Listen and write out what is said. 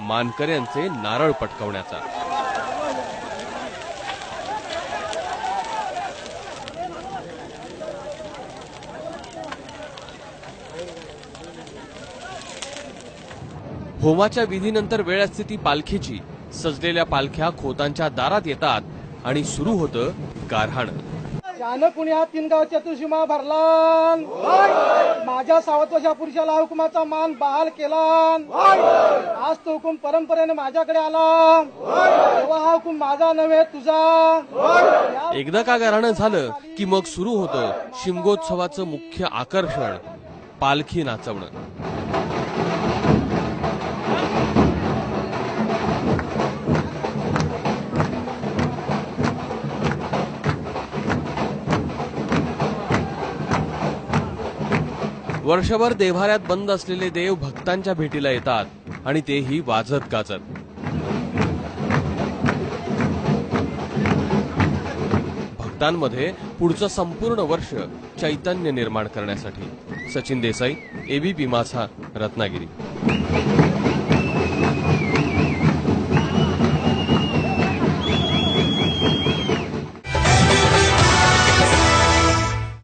मानकऱ्यांचे नारळ पटकवण्याचा. होमाच्या विधीनंतर वेळ असते ती पालखीची. सजलेल्या पालख्या खोतांच्या दारात येतात आणि सुरू होतं गारहाण. त्यानं पुण्यात तीन गाव चतुर्शीमा भरला माझ्या सावत वर्षा पुरुषाला हुकुमाचा मान बहाल केला आज तो हुकूम परंपरेने माझ्याकडे आला. तेव्हा हा हुकूम माझा नव्हे तुझा. एकदा का गारहाणं झालं की मग सुरू होतं शिमगोत्सवाचं मुख्य आकर्षण पालखी नाचवणं. वर्षभर देव्हाऱ्यात बंद असलेले देव भक्तांच्या भेटीला येतात आणि तेही वाजत गाजत. भक्तांमध्ये पुढचं संपूर्ण वर्ष चैतन्य निर्माण करण्यासाठी. सचिन देसाई एबीपी माझा रत्नागिरी.